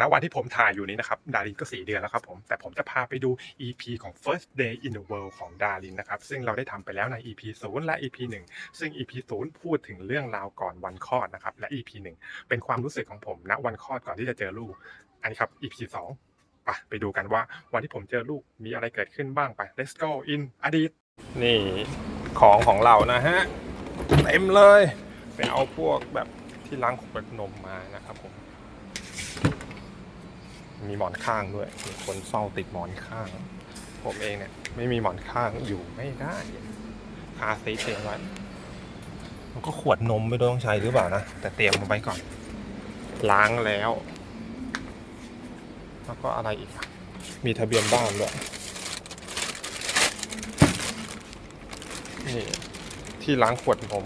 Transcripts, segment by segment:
ณวันที่ผมถ่ายอยู่นี้นะครับดารินก็4เดือนแล้วครับผมแต่ผมจะพาไปดู EP ของ First Day in the World ของดารินนะครับซึ่งเราได้ทำไปแล้วใน EP 0และ EP 1 ซึ่ง EP 0 พูดถึงเรื่องราวก่อนวันคลอดนะครับและ EP 1 เป็นความรู้สึกของผมณวันคลอดก่อนที่จะเจอลูก อันนี้ครับ EP 2ไปไปดูกันว่าวันที่ผมเจอลูกมีอะไรเกิดขึ้นบ้างไป let's go in อดีตนี่ของของเรานะฮะเต็มเลยไปเอาพวกแบบที่ล้างขวดนมมานะครับผม มีหมอนข้างด้วยมีคนเฝ้าติดหมอนข้าง ผมเองเนี่ย ไม่มีหมอนข้างอยู่ไม่ได้คาซีเตรียมไว้มันก็ขวดนมไม่ต้องใช้หรือเปล่านะ แต่เตรียมมาไว้ก่อน ล้างแล้ว แล้วก็อะไรอีกอะมีทะเบียนบ้านด้วยนี่ที่ล้างขวดนม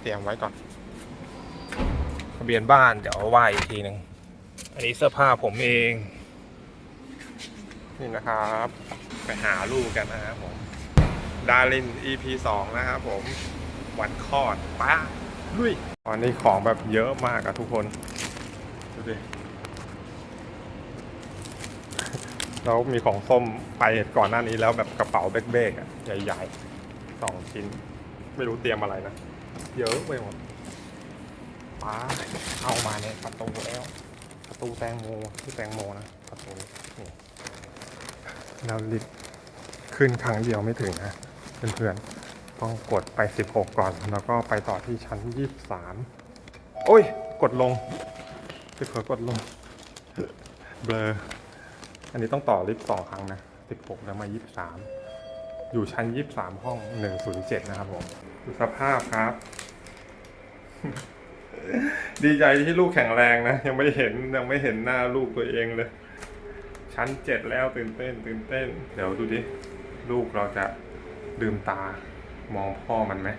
เตรียมไว้ก่อน ทะเบียนบ้านเดี๋ยวว่าอีกทีหนึ่ง อันนี้เสื้อผ้าผมเอง นี่นะครับ ไปหาลูกกันนะครับผม ดาริน EP 2 นะครับผม วันคลอดป้าลุยตอนนี้ของแบบเยอะมากอะทุกคน ดูดิแล้วมีของส้มไปก่อนหน้านี้แล้วแบบกระเป๋าเบ๊กๆอะใหญ่ๆสองชิ้น ไม่รู้เตรียมอะไรนะ เยอะไปหมดป้าเอามาเนี่ยประตูแล้ว ตูแตงโมที่แตงโมนะประตูนี้นี่เราลิฟต์ขึ้นครั้งเดียวไม่ถึงนะเพื่อนๆต้องกดไป 16 ก่อน แล้วก็ไปต่อที่ชั้น 23 โอ้ย กดลงไปเผลอกดลงเบลออันนี้ต้องต่อลิฟต์สองครั้งนะ 16 แล้วมา 23 อยู่ชั้น 23 ห้อง 107 นะครับผมดูสภาพครับ ดีใจที่ลูกแข็งแรงนะ ยังไม่เห็นยังไม่เห็นหน้าลูกตัวเองเลย ชั้นเจ็ดแล้วตื่นเต้น ตื่นเต้น เดี๋ยวดูดิ ลูกเราจะลืมตามองพ่อมันไหม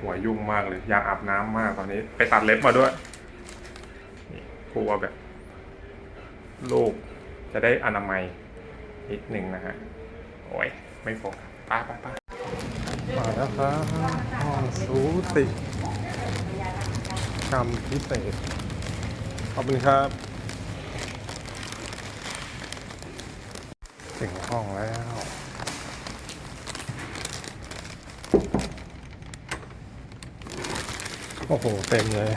หัวยุ่งมากเลย อยากอาบน้ำมากตอนนี้ ไปตัดเล็บมาด้วยนี่กลัวแบบ ลูกจะได้อนามัยนิดหนึ่งนะฮะ โอ้ย ไม่โฟกัสไป้าป้าป้ามาแล้วครับห้องสูติ กรรมพิเศษ ขอบคุณครับถึงห้องแล้วโอ้โห เต็มเลย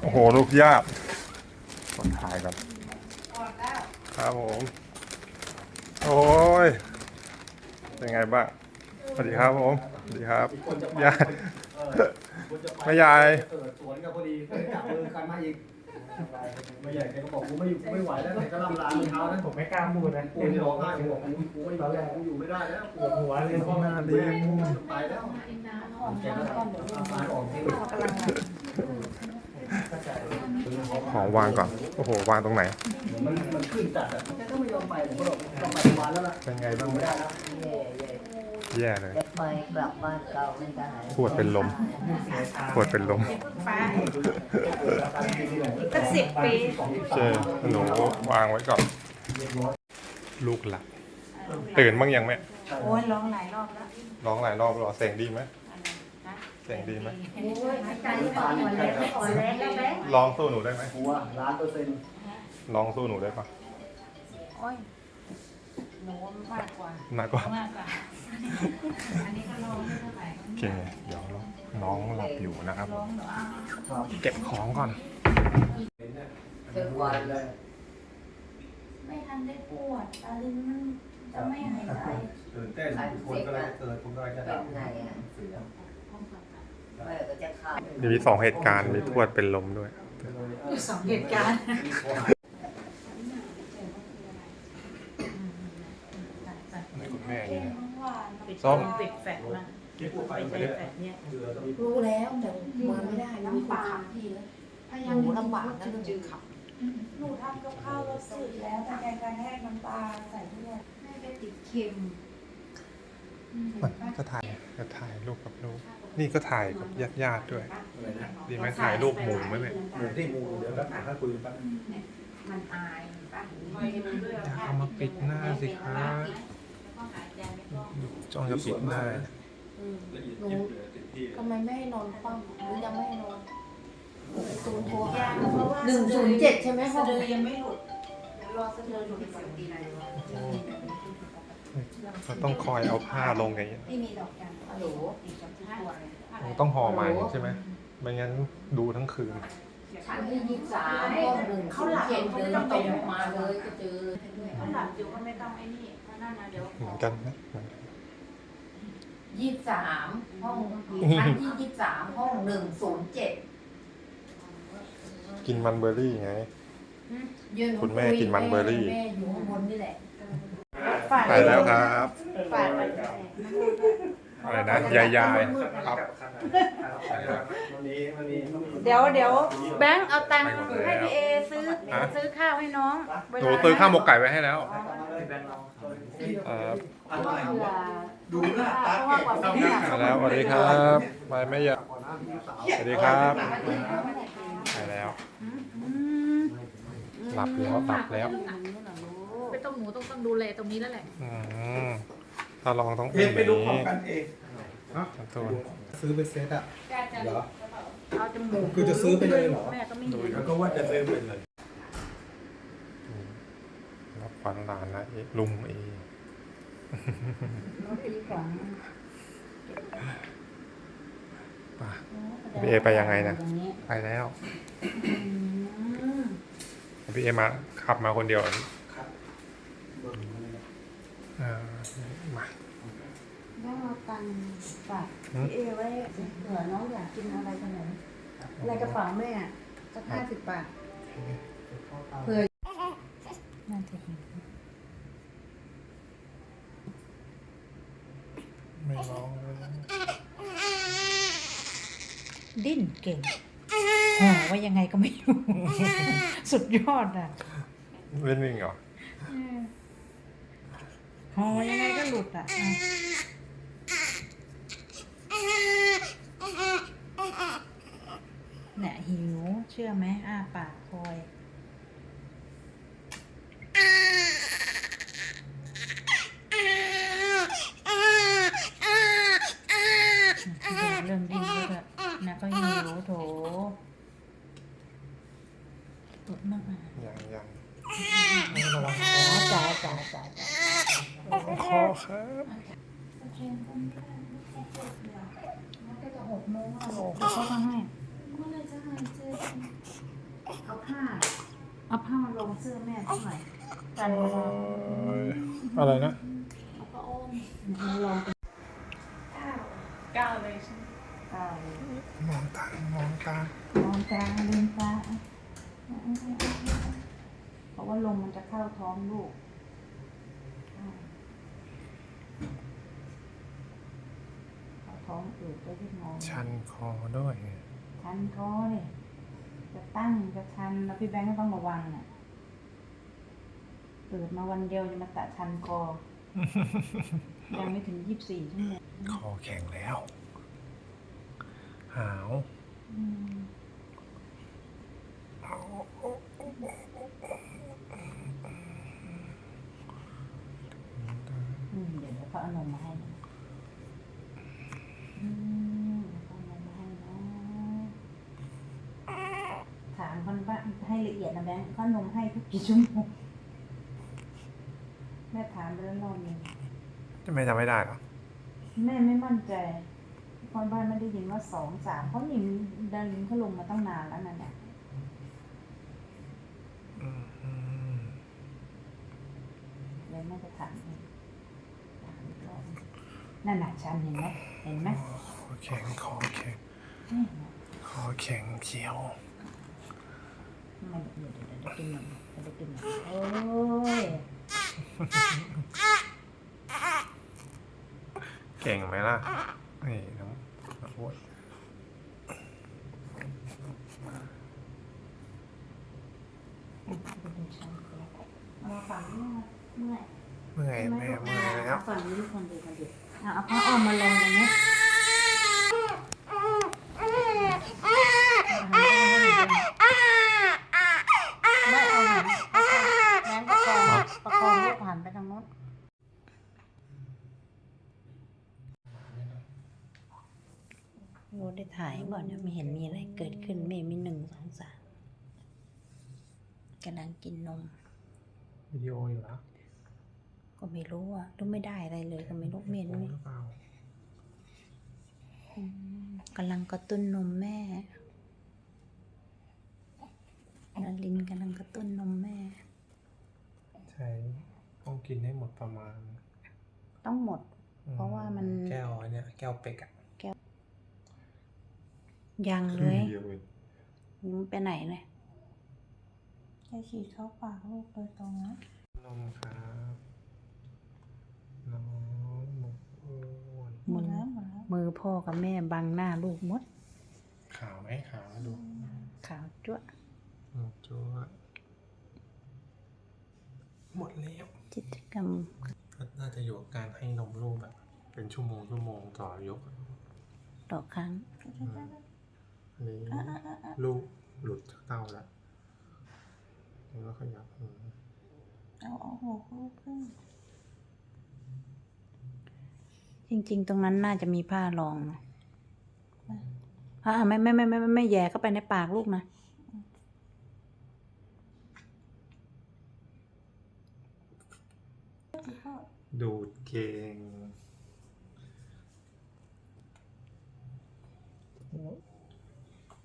โอ้โห ลูกยากกดถ่ายก่อนครับผม โอ้ย เป็นไงบ้าง สวัสดีครับผม สวัสดีครับยาย แม่ยายเออสวนกันพอดีก็เลยจับมือกันมาอีกไม่ใหญ่แกก็บอกกูไม่อยู่กูไม่ไหวแล้วแต่ก็ลำลาเท้านั้นผมไม่กล้าพูดนะกูที่ร้องไห้กูบอกกูกูไม่อยู่แล้วกูอยู่ไม่ได้แล้วปวดหัวเลยกูหน้าเรียนไปแล้วของแกมาก็ก่อนเดี๋ยวตายออกที่เขากำลังของวางก่อน โอ้โห วางตรงไหน มันมันขึ้นจัดอะแกก็ไม่ยอมไปผมก็บอกต้องไปวันแล้วล่ะเป็นไงบ้างไม่ได้แล้ว แย่แย่แย่เลย จะไปกลับบ้านเก่าไม่ได้ปวดเป็นลม ปวดเป็นลมไปตั้งสิบปีเจหนูวางไว้ก่อน ลูกหลับตื่นบ้างยังแม่โอ้ยร้องหลายรอบแล้วร้องหลายรอบแล้วเหรอเสียงดีไหมนะเสียงดีไหมโอ้ยใจอ่อนแรงอ่อนแรงแล้วแม่ร้องสู้หนูได้ไหมกูว่าล้านเปอร์เซ็นต์ร้องสู้หนูได้ปะโอ้ยหนูมากกว่าหนักกว่ามากกว่า อันนี้ก็ร้องไม่เท่าไหร่โอเค เดี๋ยวน้องหลับอยู่นะครับร้องหนูอ้าวครับเก็บของก่อนทุกวันเลยไม่ทันได้ปวดตาลิ้นมันจะไม่หายใจตื่นเต้นคนก็เลยเกิดคนก็เลยจะเป็ดันบไงอะแม่ก็จะเข้ามีสองเหตุการณ์มีทวดเป็นลมด้วยมีสองเหตุการณ์นี่คุณแม่ ส้ส้มมปิดแฟลชมาเก็บพวกไฟไปไปใช้เลยแฟลชเนี่ยเรือต้องรู้แล้วแต่มาไม่ได้มีคนขับพี่แล้วหนูลำบากนะเรื่องขับหนูทำกับข้าวรสจืดแล้วแต่แกงกระแทกน้ำตาลใส่ด้วยแม่ไปติดเค็มมันก็ถ่ายก็ถ่ายรูปกับลูกนี่ก็ถ่ายกับญาติญาติๆด้วย อะไรนะดีไหมถ่ายรูปหมูไหมแม่หมูที่หมูเดี๋ยวก็หาข้าคุยกันมันอายป่ะอย่าเอามาปิดหน้าสิครับ จ้องจะปิดหน้าหนูทำไมไม่ให้นอนคว่ำหรือยังไม่ให้นอนตูนย์โทรหาหนึ่งศูนย์เจ็ดใช่ไหมสะดือยังไม่หลุดเดี๋ยวรอสะดือหลุดก่อนดีหน่อยดีกว่าเราต้องคอยเอาผ้าลงอย่างเงี้ยไม่มีดอกจันทร์ฮัลโหลติดกับทุกตัวเลยโอ้ต้องห่อใหม่ใช่ไหมไม่งั้นดูทั้งคืนชั้นที่ยี่สิบสามห้องหนึ่งศูนย์เจ็ดเดินตรงออกมาเลยก็เจอถ้าหลับอยู่ก็ไม่ต้องไอ้นี่ นั่นนะเดี๋ยวเหมือนกันนะยี่สิบสามห้องชั้นที่ยี่สิบสามห้องหนึ่งศูนย์เจ็ดกินมันเบอร์รี่ไง ยืนคุณแม่กินมันเบอร์รี่ แม่อยู่ข้างบนนี่แหละฝากไปแล้วครับ ฝากไป อะไรนะยายยายครับวันนี้วันนี้เดี๋ยวเดี๋ยวแบงค์เอาตังค์ให้พี่เอซื้อซื้อข้าวให้น้องหนูซื้อข้าวหมกไก่ไว้ให้แล้วอ๋อครับอันไหนเผื่อดูหน้าตาเพราะเก็ว่าบกว่าพี่หนักมาแล้วสวัสดีครับไปแม่ยาก่อนหน้าพี่สาวสวัสดีครับไปแล้วอืมหลับแล้วหลับแล้วไม่ต้องหนูต้องต้องดูแลตรงนี้แล้วแหละ อืมถ้าลองต้องเอไปดูของกันเองตัวซื้อเป็นเซตอะ เหรอ เอาจมูกคือจะซื้อไปเลยเหรอ แม่ก็ไม่ดูมีแล้วก็ว่าจะซื้อไปเลยรับขวัญหลานนะเอ๊ะลุงเอพี่เอไปยังไงนะไปแล้วพี่เอมาขับมาคนเดียวเหรอ ครับ เออมา ต้องเอาตังค์ฝากหืมพี่เอไว้เผื่อน้องอยากกินอะไรขนมอะไรกระเป๋าแม่สักห้าสิบบาทเผื่อนั่นเถอะไม่ร้องเลยดิ้นเก่งห่อว่ายังไงก็ไม่รู้ สุดยอดอะเล่นวิ่งเหรอห่อยังไงก็หลุดอะอะ เนี่ยหิว เชื่อไหมอ้าปากคอย เรื่องดิ้นก็แบบนะก็หิวโถตุดมากอะ ยังยัง อ๋อจ๋าจ๋าจ๋าจ๋า คอครับ ก็จะหกโมงแล้วเขาก็ให้เมื่อไรจะหายเจอเอาผ้า เอาผ้ามาลงเสื้อแม่สักหน่อยกันเวลาอะไรนะเอาผ้าอ้อมมาลองกันก้าวเลยใช่ไหมเก้าเลยมองตามองตามองตาลืมตาเพราะว่าลมมันจะเข้าท้องลูกเข้าท้องอืดไปที่มองชันคอด้วยชันคอเลย จะตั้งจะชันแล้วพี่แบงค์ก็ต้องระวังน่ะตื่นมาวันเดียวจะมาตะชันคอ ยังไม่ถึงยี่สิบสี่ชั่วโมงคอแข็งแล้ว หาวอืมอืมเดี๋ยวเขาเอานมมาให้นะอืมเดี๋ยวเขาเอานมมาให้นะ ถามคนว่าให้ละเอียดนะแบงค์เขาเอานมให้ทุกกี่ชั่วโมงแม่ถามไปแล้วรอบนึงจะไม่จำไม่ได้เหรอแม่ไม่มั่นใจคนบ้านไม่ได้ยินว่าสองสามเขาหนิมดันลินเขาลงมาตั้งนานแล้วนั่นน่ะอืมอืมเลยแม่จะถามให้ถามอีกรอบนั่นน่ะชันเห็นไหมเห็นไหมคอแข็งคอแข็งนี่น่ะคอแข็งเขียว มันเดี๋ยวเดี๋ยวเดี๋ยวกินหน่อยเดี๋ยวกินหน่อยโอ้ยเก่งไหมล่ะนี่น้องน้องอ้วนดูชันไปแล้วเอามาฝั่งนี้นะเมื่อยเมื่อยแม่เมื่อยแล้ว ฝั่งนี้ทุกคนดูกันดิเอาเอาผ้าอ้อมมาลงอย่างเงี้ยไม่เอาหันแม่ประคองประคองลูกหันไปทางโน้นโยได้ถ่ายก่อนเนี่ยไม่เห็นมีอะไรเกิดขึ้นไม่มีหนึ่งสองสามกำลังกินนม วิดีโออยู่แล้วก็ไม่รู้อะรู้ไม่ได้อะไรเลยก็ไม่รู้เมียนหไม่รือเปล่าอืมกำลังกระตุ้นนมแม่นารินกำลังกระตุ้นนมแม่ ใช่ต้องกินให้หมดประมาณ ต้องหมด เพราะว่ามัน แก้วอันเนี้ยแก้วเป็กอะ ยังเลยเดียวเองยังไปไหนเลยจะฉีดเข้าปากลูกโดยตรงนะนมครับน้องหมูอ้วนมือมือพ่อกับแม่บังหน้าลูกหมดขาวไหมขาวดูขาวจ้วะหมูจัวหมดแล้วจิตรกรรมก็น่าจะอยู่กับการให้นมลูกแบบ เป็นชั่วโมงชั่วโมงต่อยก ต่อครั้งอืมอัน นี้ลูกหลุดจากเต้าแล้วแล้วก็ขยับอืมเอาเอาหัวลูกขึ้น จริง ๆ ตรงนั้นน่าจะมีผ้ารองนะอ่าไม่ไม่ไม่ไม่ไม่ไม่แย่เข้าไปในปากลูกนะดูดเก่ง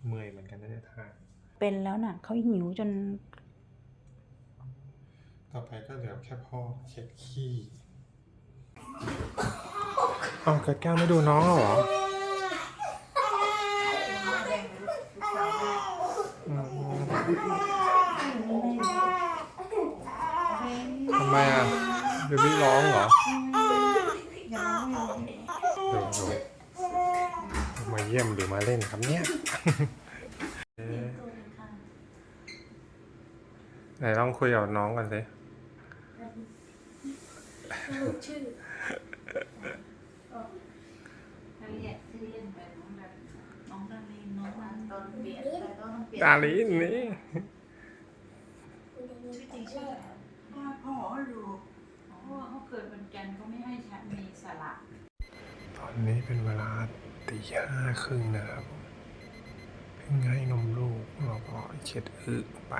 เมื่อยเหมือนกันนะเนี่ยท่าเป็นแล้วน่ะเขาหิวจน ต่อไปก็เหลือแค่พ่อเช็ดขี้อ้าวเกิดแก้วไม่ดูน้องเหรออืมทำไมอะเบบี้ร้องเหรอ มหรือมาเล่นครับเนี่ยเอ๊ะไหนลองคุยกับน้องกันสิชื่อน้องดารินน้องมันตอนเปลี่ยนไปต้องเปลี่ยนดาลินนี่ชื่อจริงชื่ออะไรพ่อลูกเพราะว่าเขาเกิดวันจันทร์เขาไม่ให้ฉันมีสละตอนนี้เป็นเวลา ตีห้าครึ่งนะครับเพิ่งให้นมลูกเราก็เช็ดอึไป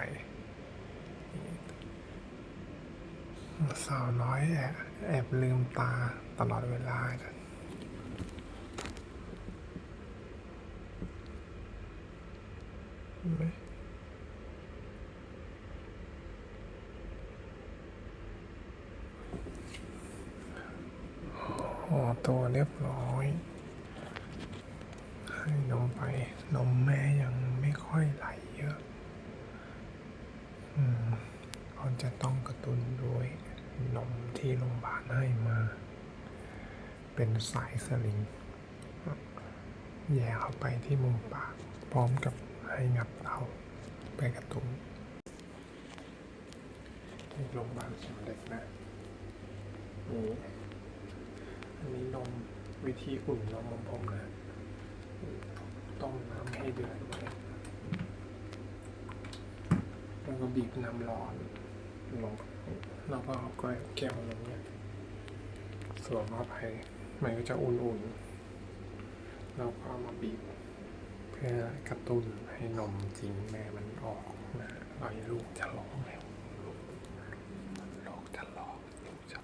สาวน้อยแอบแอบลืมตาตลอดเวลาเห็นไหมห่อตัวเรียบร้อย ให้นมไป นมแม่ยังไม่ค่อยไหลเยอะ อืมเขาจะต้องกระตุ้นด้วยนมที่โรงพยาบาลให้มา เป็นสายสลิง แย่เข้าไปที่มุมปาก พร้อมกับให้งับเราไปกระตุ้นที่โรงพยาบาลสมเด็จนะนี่อันนี้นมวิธีอุ่นนมของผมนะ ต้มน้ำให้เดือดไว้แล้วก็บีบน้ำร้อนลงแล้วก็เอาก้อยแก้วลงเนี่ยสวมเข้าไปมันก็จะอุ่นๆแล้วก็เอามาบีบ เพื่อกระตุ้นให้นมจริงแม่มันออกนะเราลูกจะร้องแล้วลูกลูกจะร้องลูกจะ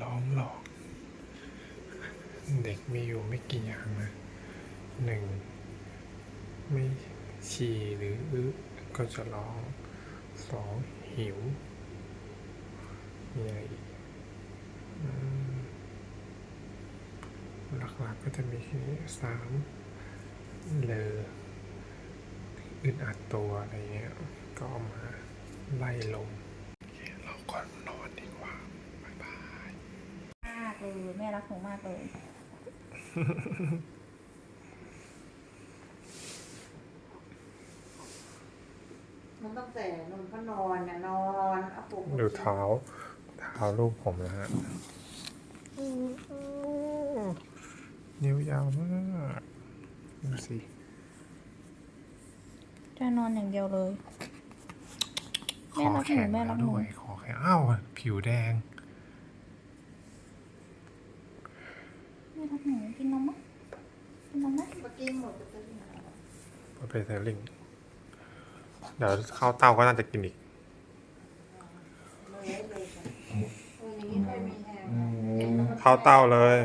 ล้อมหลอก เด็กมีอยู่ไม่กี่อย่างนะหนึ่งไม่ฉี่หรืออึก็จะร้องสองหิวมีอะไรอีกหลักๆก็จะมีแค่นี้สามเลออึดอัดตัวอะไรเงี้ยก็เอามาไล่ลมโอเคเราก่อนนอนดีกว่า บ๊ายบาย มากเลยแม่ รักหนูมากเลย มันต้องแต่นมก็นอนนะนอนเอาปลุกดูเท้า เท้าลูกผมนะฮะนิ้วยาวมากดูสิจะนอนอย่างเดียวเลยคแม่อรักหนูแข็งแม่แล้รัวกหนูด้วยคอแข็งอ้าว ผิวแดง กหนูกินนมมั้ยกินนมมั้ยเมื่อกี้หมดไปแล้วนะเป็นเซลลิงเดี๋ยวเข้าเต้าก็น่าจะกินอีกเลยเลยค่ะโอ้างนี้ค่อยมีแฮงเข้าเต้าเลย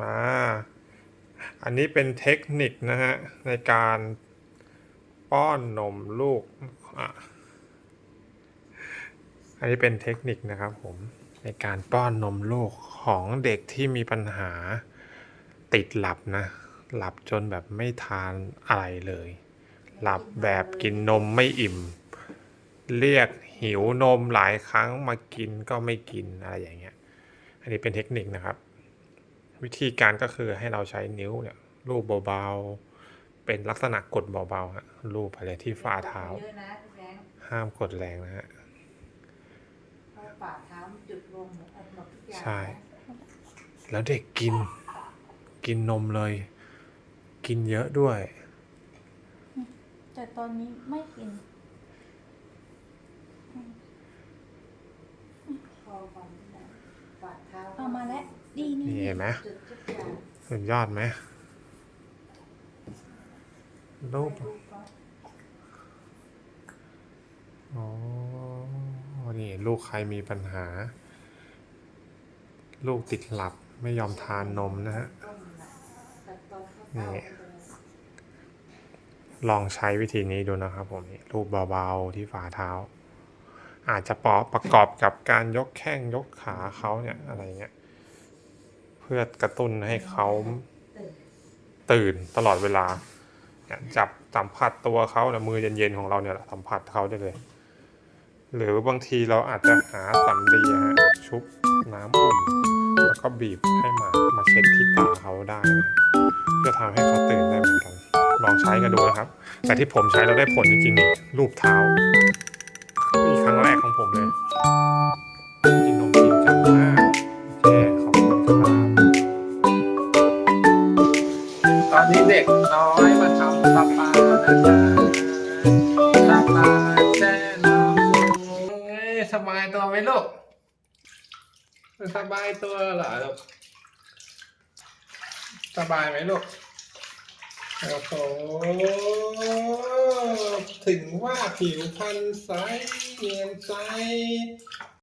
มา อันนี้เป็นเทคนิคนะฮะ ในการป้อนนมลูกอะอันนี้เป็นเทคนิคนะครับผม ในการป้อนนมลูกของเด็กที่มีปัญหาติดหลับนะ หลับจนแบบไม่ทานอะไรเลย หลับแบบกินนมไม่อิ่ม เรียกหิวนมหลายครั้งมากินก็ไม่กินอะไรอย่างเงี้ย อันนี้เป็นเทคนิคนะครับ วิธีการก็คือให้เราใช้นิ้วเนี่ยลูบเบาๆ เป็นลักษณะกดเบาๆฮะลูบไปเลยที่ฝ่าเท้าเยอะนะพี่แบงค์ห้ามกดแรงนะฮะเพราะฝ่าเท้ามัน จุดรวมหมดหมดทุกอย่างใช่ แล้วเด็กกิน กินนมเลย กินเยอะด้วย แต่ตอนนี้ไม่กินคอก่อนนะฝ่าเท้าเอามาแล้วดีนี่นี่เห็นไหมจุดทุกอย่างสุดยอดไหมลูกดูก่อนอ๋อ นี่ลูกใครมีปัญหา ลูกติดหลับไม่ยอมทานนมนะฮะนี่ลองใช้วิธีนี้ดูนะครับผมรูปเบาๆที่ฝ่าเท้า อาจจะปอประกอบกับการยกแข้งยกขาเขาเนี่ยอะไรเงี้ยเพื่อกระตุ้นให้เขาตื่นตลอดเวลาจับสัมผัสตัวเขาเนี่ยมือเย็นๆของเราเนี่ยสัมผัสเขาได้เลย หรือบางทีเราอาจจะหาสำลีฮะชุบน้ำอุ่น แล้วก็บีบให้หมามาเช็ดที่ตาเขาได้นะเพื่อทำให้เขาตื่นได้เหมือนกัน ลองใช้กันดูนะครับ แต่ที่ผมใช้แล้วได้ผลจริงๆนี่รูปเท้านี่ครั้งแรกของผมเลยกินนมจริงจังมากโอเคขอบคุณครับตอนนี้เด็กน้อยมาทำปลาปลานะจ๊ะ ไหมลูกสบายตัวเหรอลูกสบายไหมลูกโอ้โหถึงว่าผิวพรรณใสเนียนใส